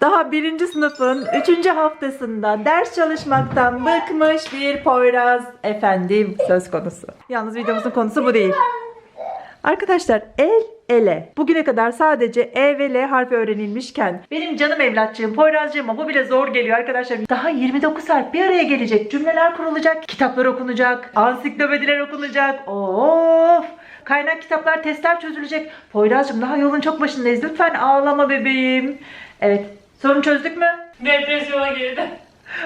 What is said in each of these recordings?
Daha birinci sınıfın üçüncü haftasında ders çalışmaktan bıkmış bir Poyraz efendim söz konusu. Yalnız videomuzun konusu bu değil. Arkadaşlar el ele. Bugüne kadar sadece E ve L harfi öğrenilmişken benim canım evlatçığım Poyrazcığıma bu bile zor geliyor arkadaşlar. Daha 29 harf bir araya gelecek. Cümleler kurulacak. Kitaplar okunacak. Ansiklopediler okunacak. Of! Kaynak kitaplar, testler çözülecek. Poyrazcığım daha yolun çok başındayız. Lütfen ağlama bebeğim. Evet. Sorun çözdük mü? Depresyona girdi.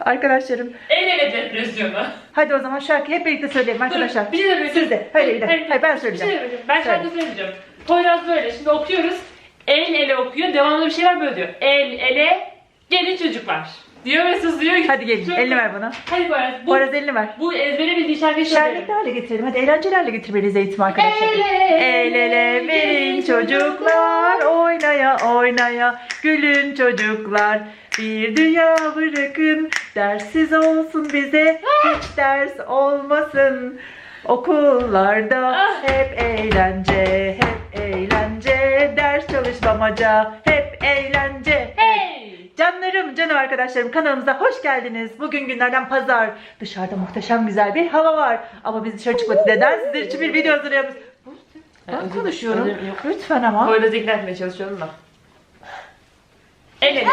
Arkadaşlarım. El ele depresyona. Hadi o zaman şarkı hep birlikte söyleyelim arkadaşlar. Dur, bir şey de Siz de. Hayır, bir dakika. Hayır, ben söyleyeceğim. Bir şey de ben şarkı Söyle. söylemeyeceğim. Poyraz böyle. Şimdi okuyoruz. El ele okuyor. Devamlı bir şeyler böyle diyor. El ele gelin çocuklar. Diyor ve sızlıyor. Hadi gelin. Çok- Elini ver bana. Hadi Poyraz. Bu, Poyraz elini ver. bu ezbere bildiği şarkıyı Şenlikli söyleyelim. hale getirelim. Hadi eğlenceli hale getirmeliyiz eğitim arkadaşlar. El ele, El ele verin çocuklar oynaya oynaya gülün çocuklar. Bir dünya bırakın dersiz olsun bize hiç ders olmasın. Okullarda Ah. hep eğlence, hep eğlence, ders çalışmamaca, hep eğlence. Hey! Canlarım, canım arkadaşlarım kanalımıza hoş geldiniz. Bugün günlerden pazar. Dışarıda muhteşem güzel bir hava var. Ama biz dışarı çıkmadık. Neden? Sizler için bir video hazırlıyoruz. Ben Özür- konuşuyorum. özür- yok. Lütfen ama. Poyraz'ı ikna etmeye çalışıyorum da. El ele.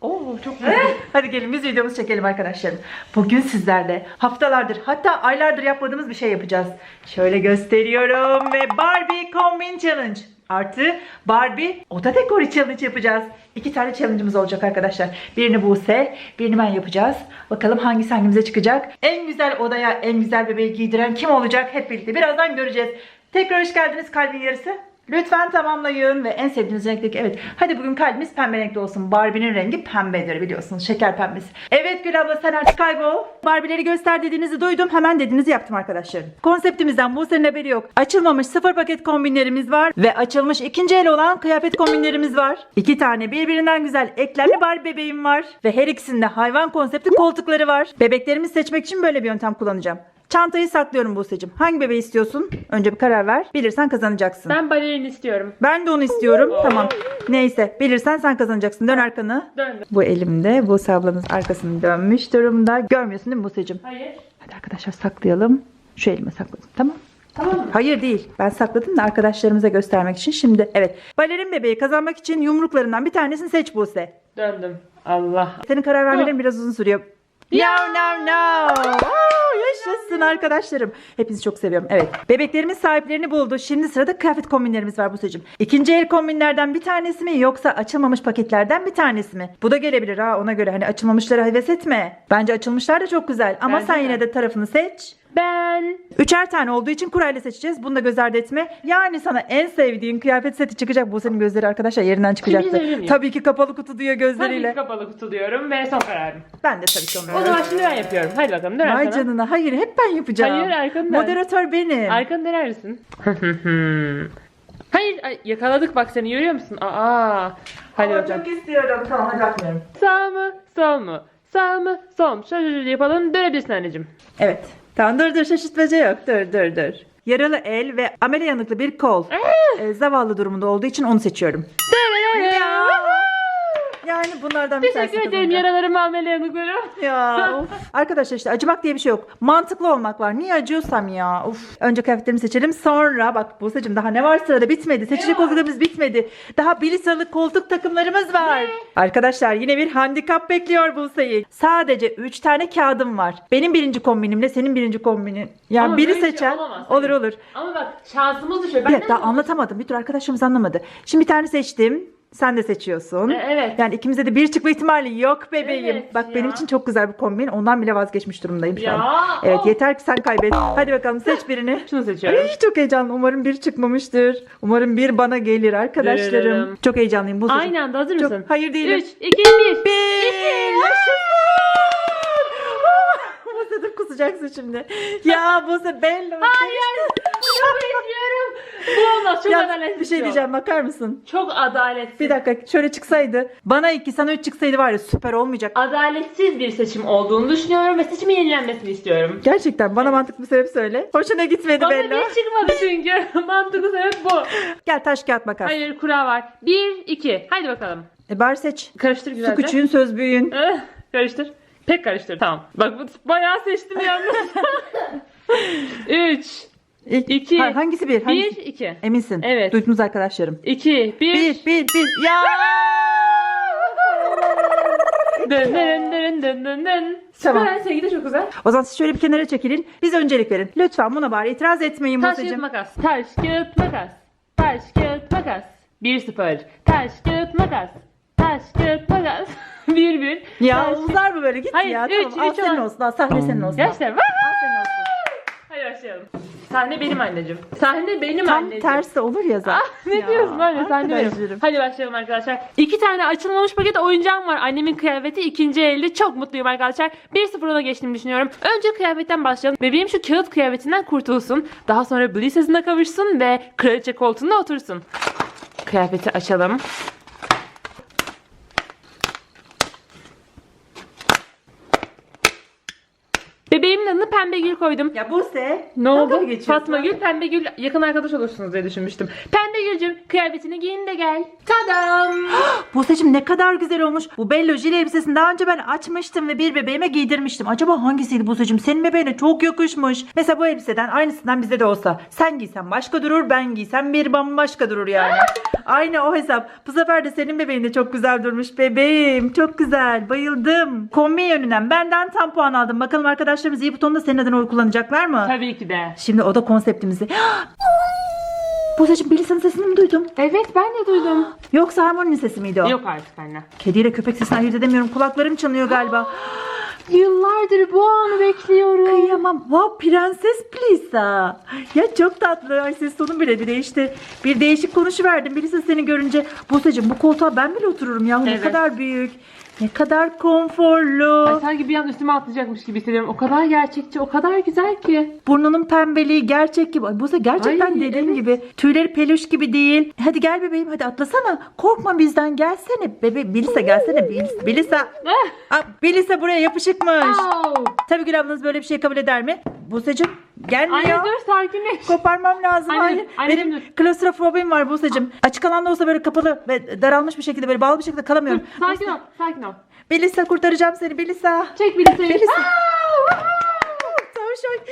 Oo çok güzel. Hadi gelin biz videomuzu çekelim arkadaşlarım. Bugün sizlerle haftalardır hatta aylardır yapmadığımız bir şey yapacağız. Şöyle gösteriyorum ve Barbie Combine Challenge artı Barbie Oda Dekori Challenge yapacağız. İki tane challenge'ımız olacak arkadaşlar. Birini Buse, birini ben yapacağız. Bakalım hangisi hangimize çıkacak. En güzel odaya en güzel bebeği giydiren kim olacak hep birlikte birazdan göreceğiz. Tekrar hoş geldiniz kalbin yarısı. Lütfen tamamlayın ve en sevdiğiniz renkteki evet. Hadi bugün kalbimiz pembe renkli olsun. Barbie'nin rengi pembedir biliyorsunuz. Şeker pembesi. Evet Gül abla sen artık kaybol. Barbie'leri göster dediğinizi duydum. Hemen dediğinizi yaptım arkadaşlarım. Konseptimizden bu senin haberi yok. Açılmamış sıfır paket kombinlerimiz var. Ve açılmış ikinci el olan kıyafet kombinlerimiz var. İki tane birbirinden güzel eklemli Barbie bebeğim var. Ve her ikisinde hayvan konsepti koltukları var. Bebeklerimi seçmek için böyle bir yöntem kullanacağım. Çantayı saklıyorum Buse'cim. Hangi bebeği istiyorsun? Önce bir karar ver. Bilirsen kazanacaksın. Ben balerin istiyorum. Ben de onu istiyorum. Tamam. Neyse bilirsen sen kazanacaksın. Dön arkanı. Döndüm. Bu elimde Buse ablamız arkasını dönmüş durumda. Görmüyorsun değil mi Buse'cim? Hayır. Hadi arkadaşlar saklayalım. Şu elime sakladım. Tamam. Tamam mı? Hayır değil. Ben sakladım da arkadaşlarımıza göstermek için. Şimdi evet. Balerin bebeği kazanmak için yumruklarından bir tanesini seç Buse. Döndüm. Allah. Senin karar vermelerin biraz uzun sürüyor. No no no. Yaşasın arkadaşlarım. Hepinizi çok seviyorum. Evet. Bebeklerimiz sahiplerini buldu. Şimdi sırada kıyafet kombinlerimiz var Buse'cim. İkinci el kombinlerden bir tanesi mi yoksa açılmamış paketlerden bir tanesi mi? Bu da gelebilir ha ona göre. Hani açılmamışlara heves etme. Bence açılmışlar da çok güzel. Ama Bence sen de. yine de tarafını seç. Ben. Üçer tane olduğu için kurayla seçeceğiz. Bunu da göz ardı etme. Yani sana en sevdiğin kıyafet seti çıkacak. Bu senin gözleri arkadaşlar yerinden çıkacaktı. söyleyebilir miyim? Tabii ki kapalı kutu diyor Tabii gözleriyle. ki kapalı kutu diyorum ve son kararım. Ben de tabii ki onu O zaman şimdi ben yapıyorum. Hadi bakalım dön Vay arkana. canına. Hayır hep ben yapacağım. Hayır, arkanı dön. Moderatör benim. Arkanı döner misin? Hayır ay, yakaladık bak seni görüyor musun? Aa. Hadi Ama çok istiyorum. Tamam hadi bakmıyorum. Sağ mı? Sol mu? Sağ mı? Sol mu? Şöyle şöyle yapalım. Dönebilirsin anneciğim. Evet. Tamam dur dur şaşırtmaca yok. Dur dur dur. Yaralı el ve amele yanıklı bir kol. Ee, zavallı durumunda olduğu için onu seçiyorum. Ya. Yani bunlardan bir tanesi Teşekkür ederim kazanacak. yaralarım amele yanıklarım. Ya of. Arkadaşlar işte acımak diye bir şey yok. Mantıklı olmak var. Niye acıyorsam ya? Of. Önce kıyafetlerimi seçelim. Sonra bak Buse'cim daha ne var sırada bitmedi. Seçecek olduklarımız bitmedi. Daha bir sıralık koltuk takımlarımız var. Arkadaşlar yine bir handikap bekliyor Buse'yi. Sadece 3 tane kağıdım var. Benim birinci kombinimle senin birinci kombinin. Yani Ama biri böyle bir şey seçen. olamaz. olur olur. Ama bak şansımız düşüyor. Bir Ben dakika daha anlatamadım. Bir tür arkadaşlarımız anlamadı. Şimdi bir tane seçtim. Sen de seçiyorsun. E, evet. Yani ikimize de bir çıkma ihtimali yok bebeğim. Evet Bak ya. benim için çok güzel bir kombin. Ondan bile vazgeçmiş durumdayım şu an. Ya. Evet of. yeter ki sen kaybet. Hadi bakalım seç birini. Şunu seçiyorum. Ay çok heyecanlı. Umarım bir çıkmamıştır. Umarım bir bana gelir arkadaşlarım. Dırırırım. Çok heyecanlıyım. Bu Aynı anda hazır Çok- mısın? Hayır değilim. 3, 2, 1. Bir. Yaşasın. Buse dur kusacaksın şimdi. Ya Buse belli. Hayır. Çok istiyorum. Bu olmaz. Çok Ya, adaletsiz. bir şey diyeceğim bakar mısın? Çok adaletsiz. Bir dakika şöyle çıksaydı. Bana iki sana üç çıksaydı var ya süper olmayacak. Adaletsiz bir seçim olduğunu düşünüyorum ve seçimin yenilenmesini istiyorum. Gerçekten bana mantıklı bir sebep söyle. Hoşuna gitmedi Bana Bella. bir çıkmadı çünkü. Mantıklı sebep bu. Gel taş kağıt makas. Hayır kura var. 1, 2. Haydi bakalım. E bari seç. Karıştır Su güzelce. küçüğün söz büyüğün. Eh, karıştır. Pek karıştır. Tamam. Bak bu bayağı seçtim yalnız. 3, İlk, İki. Ha, hangisi bir? 1, Hangisi? 2. Eminsin. Evet. Duydunuz arkadaşlarım. 2, 1. Bir, bir, bir. Ya! Dın dın dın dın dın dın. Tamam. Süper. Sevgi de çok güzel. O zaman siz şöyle bir kenara çekilin. Biz öncelik verin. Lütfen buna bari itiraz etmeyin Taş kağıt Buse'cim. makas. Taş kağıt makas. Taş kağıt makas. 1-0. Taş kağıt makas. Taş kağıt makas. 1-1. Ya Taş- uzar mı böyle? Git Hayır, ya. üç, tamam. Al üç senin olan. olsun. Al sahne senin olsun. Gerçekten. Al senin olsun. Hadi başlayalım. Sahne benim anneciğim. Sahne benim Tam anneciğim. tersi olur ya zaten. Ah, ne Ya, diyorsun anne sahne benim. arkadaşlarım. Hadi başlayalım arkadaşlar. İki tane açılmamış paket oyuncağım var. Annemin kıyafeti ikinci elde. Çok mutluyum arkadaşlar. 1-0 ona geçtiğimi düşünüyorum. Önce kıyafetten başlayalım. Bebeğim şu kağıt kıyafetinden kurtulsun. Daha sonra Blisses'ine kavuşsun ve kraliçe koltuğunda otursun. Kıyafeti açalım. Bebeğimin adını Pembe Gül koydum. Ya Buse. Ne oldu? Fatma Gül, Pembe Gül yakın arkadaş olursunuz diye düşünmüştüm. Pembe Gülcüm kıyafetini giyin de gel. Tadam! Buse'cim ne kadar güzel olmuş. Bu Bello Jili elbisesini daha önce ben açmıştım ve bir bebeğime giydirmiştim. Acaba hangisiydi Buse'cim? Senin bebeğine çok yakışmış. Mesela bu elbiseden aynısından bize de olsa. Sen giysen başka durur, ben giysem bir bambaşka durur yani. Aynı o hesap. Bu sefer de senin bebeğin de çok güzel durmuş bebeğim. Çok güzel. Bayıldım. Kombin yönünden benden tam puan aldım. Bakalım arkadaşlarımız iyi butonda senin adına oy kullanacaklar mı? Tabii ki de. Şimdi o da konseptimizi. Buse'cim Melisa'nın sesini mi duydum? Evet ben de duydum. Yoksa Harmony'nin sesi miydi o? Yok artık anne. Kediyle köpek sesini ayırt edemiyorum. Kulaklarım çınlıyor galiba. Yıllardır bu anı bekliyorum. Kıyamam. Wow, Prenses Plisa. Ya çok tatlı. Ay ses tonum bile bir değişti. Bir değişik konuşuverdim. Birisi seni görünce. Buse'cim bu koltuğa ben bile otururum ya. Ne Evet. kadar büyük. Ne kadar konforlu. Ay, sanki bir an üstüme atlayacakmış gibi hissediyorum. O kadar gerçekçi, o kadar güzel ki. Burnunun pembeliği gerçek gibi. Ay Buse gerçekten Ay, dediğim evet. gibi. Tüyleri peluş gibi değil. Hadi gel bebeğim hadi atlasana. Korkma bizden gelsene. Bebe Bilisa gelsene. Bilis, Bilisa. Aa, Bilisa buraya yapışıkmış. Oh. Tabii Gül ablanız böyle bir şey kabul eder mi? Buse'cim gelmiyor. Anne dur sakinleş. Koparmam lazım. Annem, Hayır. annem Benim dur. klostrofobim var Buse'cim. Açık alanda olsa böyle kapalı ve daralmış bir şekilde böyle bağlı bir şekilde Dur, kalamıyorum. sakin ol, sakin ol. Belisa kurtaracağım seni Belisa. Çek bir sayı. Belisa. Tavşan.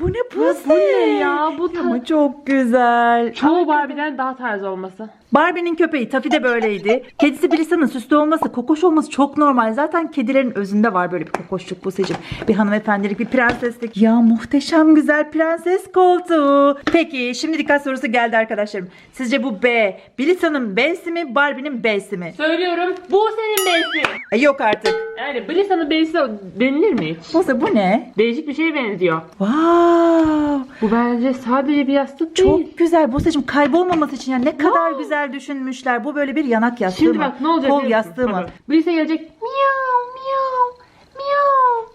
Bu ne Buse? bu ne ya? Bu Ama çok güzel. Çoğu Barbie'den daha tarz olması. Barbie'nin köpeği Taffy de böyleydi. Kedisi Belisa'nın süslü olması, kokoş olması çok normal. Zaten kedilerin özünde var böyle bir kokoşluk Buse'cim. Bir hanımefendilik, bir prenseslik. Ya muhteşem güzel prenses koltuğu. Peki şimdi dikkat sorusu geldi arkadaşlarım. Sizce bu B, Belisa'nın B'si mi, Barbie'nin B'si mi? Söylüyorum, bu senin beysi. E, yok artık. Yani Blissa'nın beysi denilir mi hiç? Buse bu ne? Değişik bir şeye benziyor. Wow. Bu bence sadece bir yastık değil. Çok güzel Buse'cim kaybolmaması için ya ne kadar güzel düşünmüşler. Bu böyle bir yanak yastığı Şimdi mı? bak ne olacak Kol biliyor musun? yastığı mı? Bak, Blissa gelecek. Miyav miyav miyav.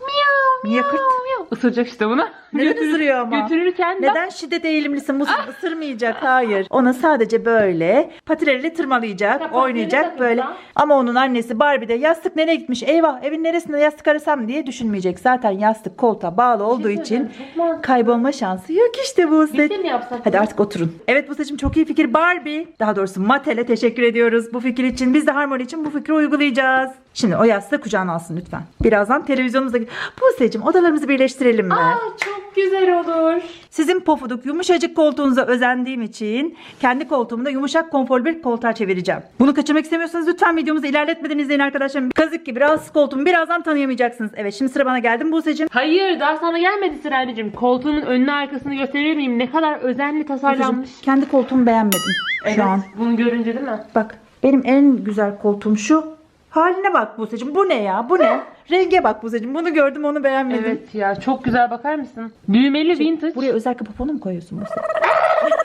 Miyav Niye kırt? miyav. Isıracak işte bunu. Neden Götürür- ısırıyor ama? Götürürken de Neden şiddet eğilimlisin? Musa ısırmayacak. Hayır. Ona sadece böyle patileriyle tırmalayacak, Ya patileri oynayacak takılsa? böyle. Ama onun annesi Barbie de yastık nereye gitmiş? Eyvah evin neresinde yastık arasam diye düşünmeyecek. Zaten yastık koltuğa bağlı olduğu için kaybolma şansı yok işte bu de mi yapsak? Hadi artık oturun. Evet Buse'cim çok iyi fikir. Barbie, daha doğrusu Mattel'e teşekkür ediyoruz bu fikir için. Biz de Harmony için bu fikri uygulayacağız. Şimdi o yastığı kucağına alsın lütfen. Birazdan televizyonumuza... Buse'cim odalarımızı birleştirelim mi? Aa, çok güzel olur. Sizin pofuduk yumuşacık koltuğunuza özendiğim için kendi koltuğumu da yumuşak konforlu bir koltuğa çevireceğim. Bunu kaçırmak istemiyorsanız lütfen videomuzu ilerletmeden izleyin arkadaşlar. Kazık gibi rahatsız koltuğumu birazdan tanıyamayacaksınız. Evet şimdi sıra bana geldi mi Buse'cim? Hayır daha sana gelmedi sıra anneciğim. Koltuğunun önünü arkasını gösterir miyim? Ne kadar özenli tasarlanmış. Buse'cim, kendi koltuğumu beğenmedim şu an. Bunu görünce değil mi? Bak benim en güzel koltuğum şu. Haline bak Buse'cim. Bu ne ya? Bu ne? Renge bak Buse'cim. Bunu gördüm onu beğenmedim. Evet ya çok güzel bakar mısın? Düğmeli vintage. Buraya özellikle poponu mu koyuyorsun Buse?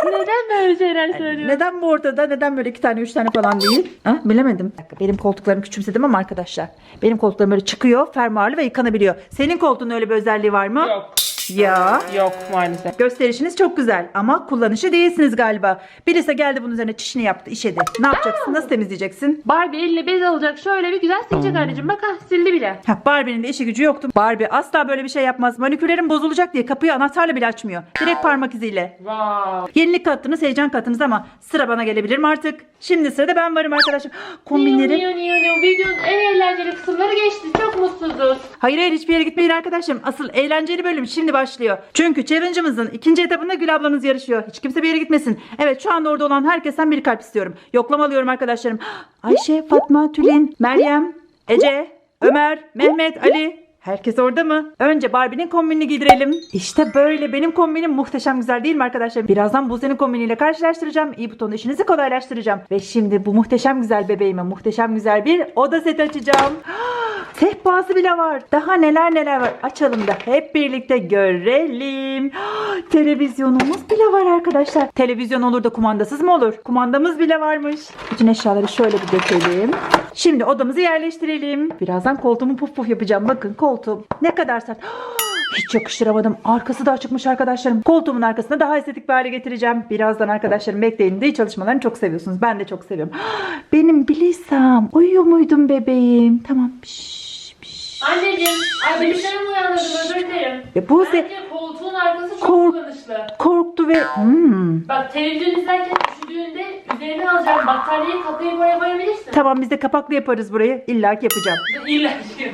Neden böyle şeyler söylüyorsun? Neden bu ortada? Neden böyle iki tane üç tane falan değil? Ha, bilemedim. Bir dakika, Benim koltuklarımı küçümsedim ama arkadaşlar. Benim koltuklarım böyle çıkıyor, fermuarlı ve yıkanabiliyor. Senin koltuğun öyle bir özelliği var mı? Yok. Ya. Yok maalesef. Gösterişiniz çok güzel ama kullanışı değilsiniz galiba. Birisi geldi bunun üzerine çişini yaptı, işedi. Ne yapacaksın? Nasıl temizleyeceksin? Barbie eline bez alacak şöyle bir güzel silecek anneciğim. Bak ha sildi bile. Ha, Barbie'nin de işi gücü yoktu. Barbie asla böyle bir şey yapmaz. Manikürlerin bozulacak diye kapıyı anahtarla bile açmıyor. Direkt parmak iziyle. Wow. Yenilik kattınız, heyecan kattınız ama sıra bana gelebilir mi artık? Şimdi sırada ben varım arkadaşlar. Kombinlerim. niyo niyo niyo. Videonun en eğlenceli kısımları geçti. Çok mutsuzuz. Hayır hayır hiçbir yere gitmeyin arkadaşlarım. Asıl eğlenceli bölüm şimdi başlıyor. Çünkü challenge'ımızın ikinci etabında Gül ablanız yarışıyor. Hiç kimse bir yere gitmesin. Evet şu anda orada olan herkesten bir kalp istiyorum. Yoklama alıyorum arkadaşlarım. Ayşe, Fatma, Tülin, Meryem, Ece, Ömer, Mehmet, Ali. Herkes orada mı? Önce Barbie'nin kombinini giydirelim. İşte böyle benim kombinim muhteşem güzel değil mi arkadaşlar? Birazdan Buse'nin kombiniyle karşılaştıracağım. İyi butonun işinizi kolaylaştıracağım. Ve şimdi bu muhteşem güzel bebeğime muhteşem güzel bir oda seti açacağım. Sehpası bile var. Daha neler neler var. Açalım da hep birlikte görelim. Televizyonumuz bile var arkadaşlar. Televizyon olur da kumandasız mı olur? Kumandamız bile varmış. Bütün eşyaları şöyle bir dökelim. Şimdi odamızı yerleştirelim. Birazdan koltuğumu puf puf yapacağım. Bakın koltuğum ne kadar sert. Hiç yakıştıramadım. Arkası da açıkmış arkadaşlarım. Koltuğumun arkasını daha estetik bir hale getireceğim. Birazdan arkadaşlarım bekleyin de çalışmalarını çok seviyorsunuz. Ben de çok seviyorum. Benim Bilisam. Uyuyor muydun bebeğim? Tamam. Piş. Anneciğim. Ay bilgisayarımı uyandırdım özür dilerim. Ve Buse Bence koltuğun arkası çok Kork- kullanışlı. korktu ve hmm. Bak televizyon izlerken üşüdüğünde üzerine alacağım battaniyeyi kapıyı buraya koyabilirsin. Tamam biz de kapaklı yaparız burayı. İlla ki yapacağım. İlla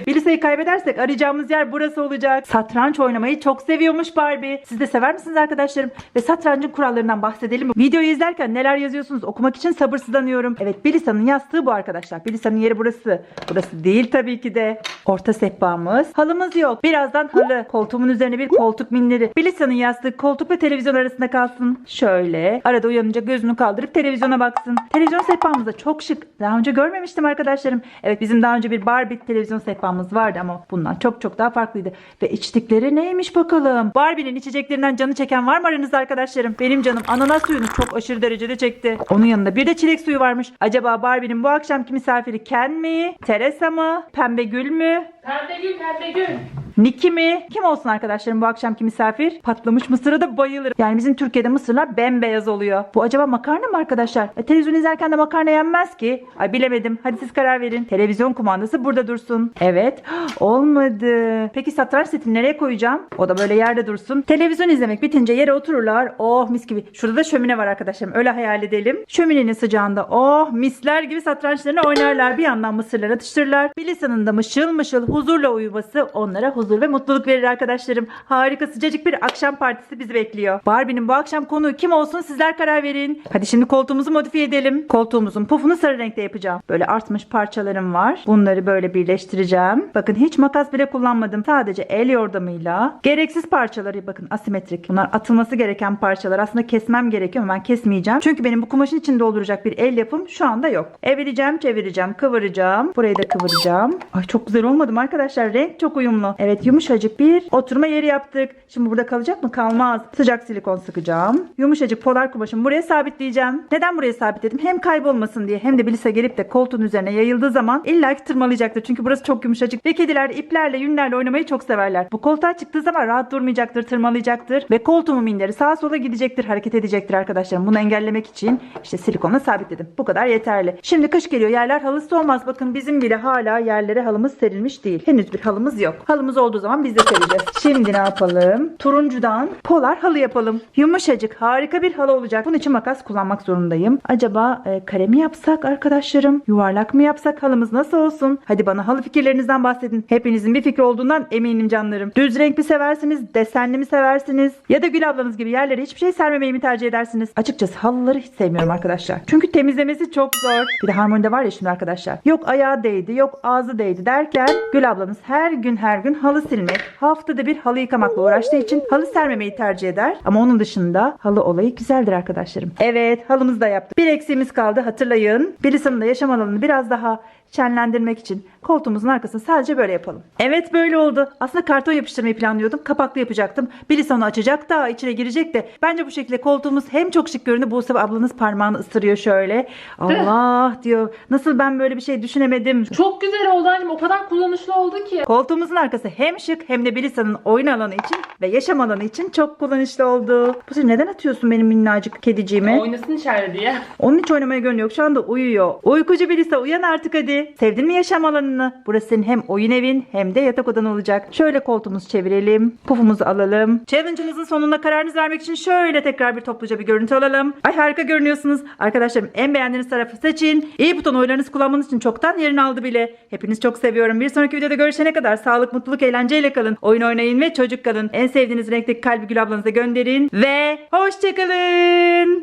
Bilisa'yı kaybedersek arayacağımız yer burası olacak. Satranç oynamayı çok seviyormuş Barbie. Siz de sever misiniz arkadaşlarım? Ve satrancın kurallarından bahsedelim? Videoyu izlerken neler yazıyorsunuz okumak için sabırsızlanıyorum. Evet Bilisa'nın yastığı bu arkadaşlar. Bilisa'nın yeri burası. Burası değil tabii ki de. Orta sehpamız. Halımız yok. Birazdan halı. Koltuğumun üzerine bir koltuk minleri. Bilisa'nın yastığı koltuk ve televizyon arasında kalsın. Şöyle. Arada uyanınca gözünü kaldırıp televizyona baksın. Televizyon sehpamız da çok şık. Daha önce görmemiştim arkadaşlarım. Evet bizim daha önce bir Barbie televizyon sehpamız vardı ama bundan çok çok daha farklıydı. Ve içtikleri neymiş bakalım. Barbie'nin içeceklerinden canı çeken var mı aranızda arkadaşlarım? Benim canım ananas suyunu çok aşırı derecede çekti. Onun yanında bir de çilek suyu varmış. Acaba Barbie'nin bu akşamki misafiri Ken mi? Teresa mı? Pembe Gül mü? Pembe gül pembe gül. Niki mi? Kim olsun arkadaşlarım bu akşamki misafir? Patlamış mısıra da bayılırım. Yani bizim Türkiye'de mısırlar bembeyaz oluyor. Bu acaba makarna mı arkadaşlar? E, televizyon izlerken de makarna yenmez ki. Ay bilemedim. Hadi siz karar verin. Televizyon kumandası burada dursun. Evet. Olmadı. Peki satranç setini nereye koyacağım? O da böyle yerde dursun. Televizyon izlemek bitince yere otururlar. Oh mis gibi. Şurada da şömine var arkadaşlarım. Öyle hayal edelim. Şöminenin sıcağında oh misler gibi satrançlarını oynarlar. Bir yandan mısırlar atıştırırlar. Bilisa'nın da mışıl mışıl huzurla uyuması onlara huzur ve mutluluk verir arkadaşlarım. Harika sıcacık bir akşam partisi bizi bekliyor. Barbie'nin bu akşam konuğu kim olsun sizler karar verin. Hadi şimdi koltuğumuzu modifiye edelim. Koltuğumuzun pufunu sarı renkte yapacağım. Böyle artmış parçalarım var. Bunları böyle birleştireceğim. Bakın hiç makas bile kullanmadım. Sadece el yordamıyla. Gereksiz parçaları bakın asimetrik. Bunlar atılması gereken parçalar. Aslında kesmem gerekiyor ama ben kesmeyeceğim. Çünkü benim bu kumaşın içinde dolduracak bir el yapım şu anda yok. Evireceğim, çevireceğim, kıvıracağım. Burayı da kıvıracağım. Ay çok güzel olmadı mı arkadaşlar? Renk çok uyumlu. Evet yumuşacık bir oturma yeri yaptık. Şimdi burada kalacak mı? Kalmaz. Sıcak silikon sıkacağım. Yumuşacık polar kumaşımı buraya sabitleyeceğim. Neden buraya sabitledim? Hem kaybolmasın diye hem de Bilisa gelip de koltuğun üzerine yayıldığı zaman illaki tırmalayacaktır. Çünkü burası çok yumuşacık. Ve kediler iplerle yünlerle oynamayı çok severler. Bu koltuğa çıktığı zaman rahat durmayacaktır, tırmalayacaktır. Ve koltuğumun minderi sağa sola gidecektir, hareket edecektir arkadaşlarım. Bunu engellemek için işte silikonla sabitledim. Bu kadar yeterli. Şimdi kış geliyor. Yerler halısı olmaz. Bakın bizim bile hala yerlere halımız serilmiş değil. Henüz bir halımız yok. Halımız olduğu zaman biz de sereceğiz. Şimdi ne yapalım? Turuncudan polar halı yapalım. Yumuşacık, harika bir halı olacak. Bunun için makas kullanmak zorundayım. Acaba e, kare mi yapsak arkadaşlarım? Yuvarlak mı yapsak? Halımız nasıl olsun? Hadi bana halı fikirlerinizden bahsedin. Hepinizin bir fikri olduğundan eminim canlarım. Düz renk mi seversiniz? Desenli mi seversiniz? Ya da Gül ablanız gibi yerlere hiçbir şey sermemeyi mi tercih edersiniz? Açıkçası halıları hiç sevmiyorum arkadaşlar. Çünkü temizlemesi çok zor. Bir de harmonide var ya şimdi arkadaşlar. Yok ayağı değdi, yok ağzı değdi derken Gül ablanız her gün her gün halı silmek, haftada bir halı yıkamakla uğraştığı için halı sermemeyi tercih eder. Ama onun dışında halı olayı güzeldir arkadaşlarım. Evet halımızı da yaptık. Bir eksiğimiz kaldı hatırlayın. Bilisa'nın da yaşam alanını biraz daha şenlendirmek için koltuğumuzun arkasını sadece böyle yapalım. Evet böyle oldu. Aslında karton yapıştırmayı planlıyordum. Kapaklı yapacaktım. Birisi onu açacak da içine girecek de. Bence bu şekilde koltuğumuz hem çok şık görünüyor. Buse ablanız parmağını ısırıyor şöyle. Allah diyor. Nasıl ben böyle bir şey düşünemedim. Çok güzel oldu annem. O kadar kullanışlı oldu ki. Koltuğumuzun arkası hem şık hem de Belisa'nın oyun alanı için ve yaşam alanı için çok kullanışlı oldu. Bu sefer neden atıyorsun benim minnacık kediciğimi? Oynasın içeride diye. Onun hiç oynamaya gönlü yok. Şu anda uyuyor. Uykucu Belisa uyan artık hadi. Sevdin mi yaşam alanını? Burası senin hem oyun evin hem de yatak odan olacak. Şöyle koltuğumuzu çevirelim. Pufumuzu alalım. Challenge'ımızın sonunda kararınızı vermek için şöyle tekrar bir topluca bir görüntü alalım. Ay harika görünüyorsunuz. Arkadaşlarım en beğendiğiniz tarafı seçin. İyi buton oylarınızı kullanmanız için çoktan yerini aldı bile. Hepiniz çok seviyorum. Bir sonraki videoda görüşene kadar sağlık, mutluluk, eğlenceyle kalın. Oyun oynayın ve çocuk kalın. En sevdiğiniz renkteki kalbi Gül ablanıza gönderin. Ve hoşçakalın.